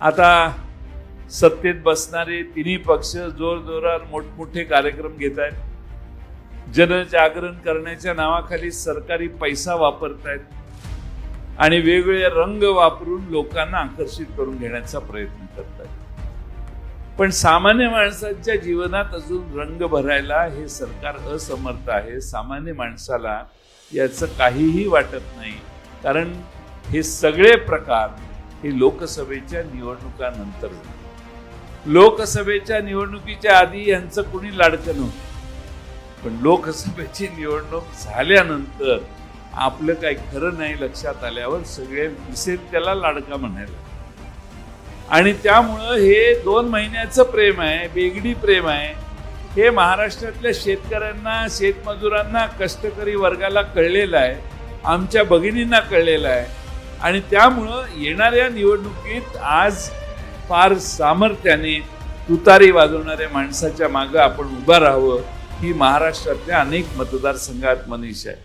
आता सत्तेत बसणारे तिन्ही पक्ष जोरजोरात मोठमोठे कार्यक्रम घेत आहेत. जनजागरण करण्याच्या नावाखाली सरकारी पैसा वापरत आहेत. आणि वेगवेगळे रंग वापरून लोकांना आकर्षित करून घेण्याचा प्रयत्न करतायत पण सामान्य माणसाच्या जीवनात अजून रंग भरायला हे सरकार असमर्थ आहे. सामान्य माणसाला याचं काहीही वाटत नाही. कारण हे सगळे प्रकार हे लोकसभेच्या निवडणुकानंतर होईल. लोकसभेच्या निवडणुकीच्या आधी यांचं कुणी लाडकं नव्हतं. पण लोकसभेची निवडणूक झाल्यानंतर आपलं काही खरं नाही लक्षात आल्यावर सगळे दिसेल त्याला लाडका म्हणायला आणि त्यामुळं हे दोन महिन्याचं प्रेम आहे बेगडी प्रेम आहे. हे महाराष्ट्रातल्या शेतकऱ्यांना शेतमजुरांना कष्टकरी वर्गाला कळलेलं आहे. आमच्या भगिनींना कळलेलं आहे. आणि त्यामुळं येणाऱ्या निवडणुकीत आज फार सामर्थ्याने तुतारी वाजवणाऱ्या माणसाच्या मागं आपण उभं राहावं ही महाराष्ट्रातल्या अनेक मतदारसंघात मनीष आहे.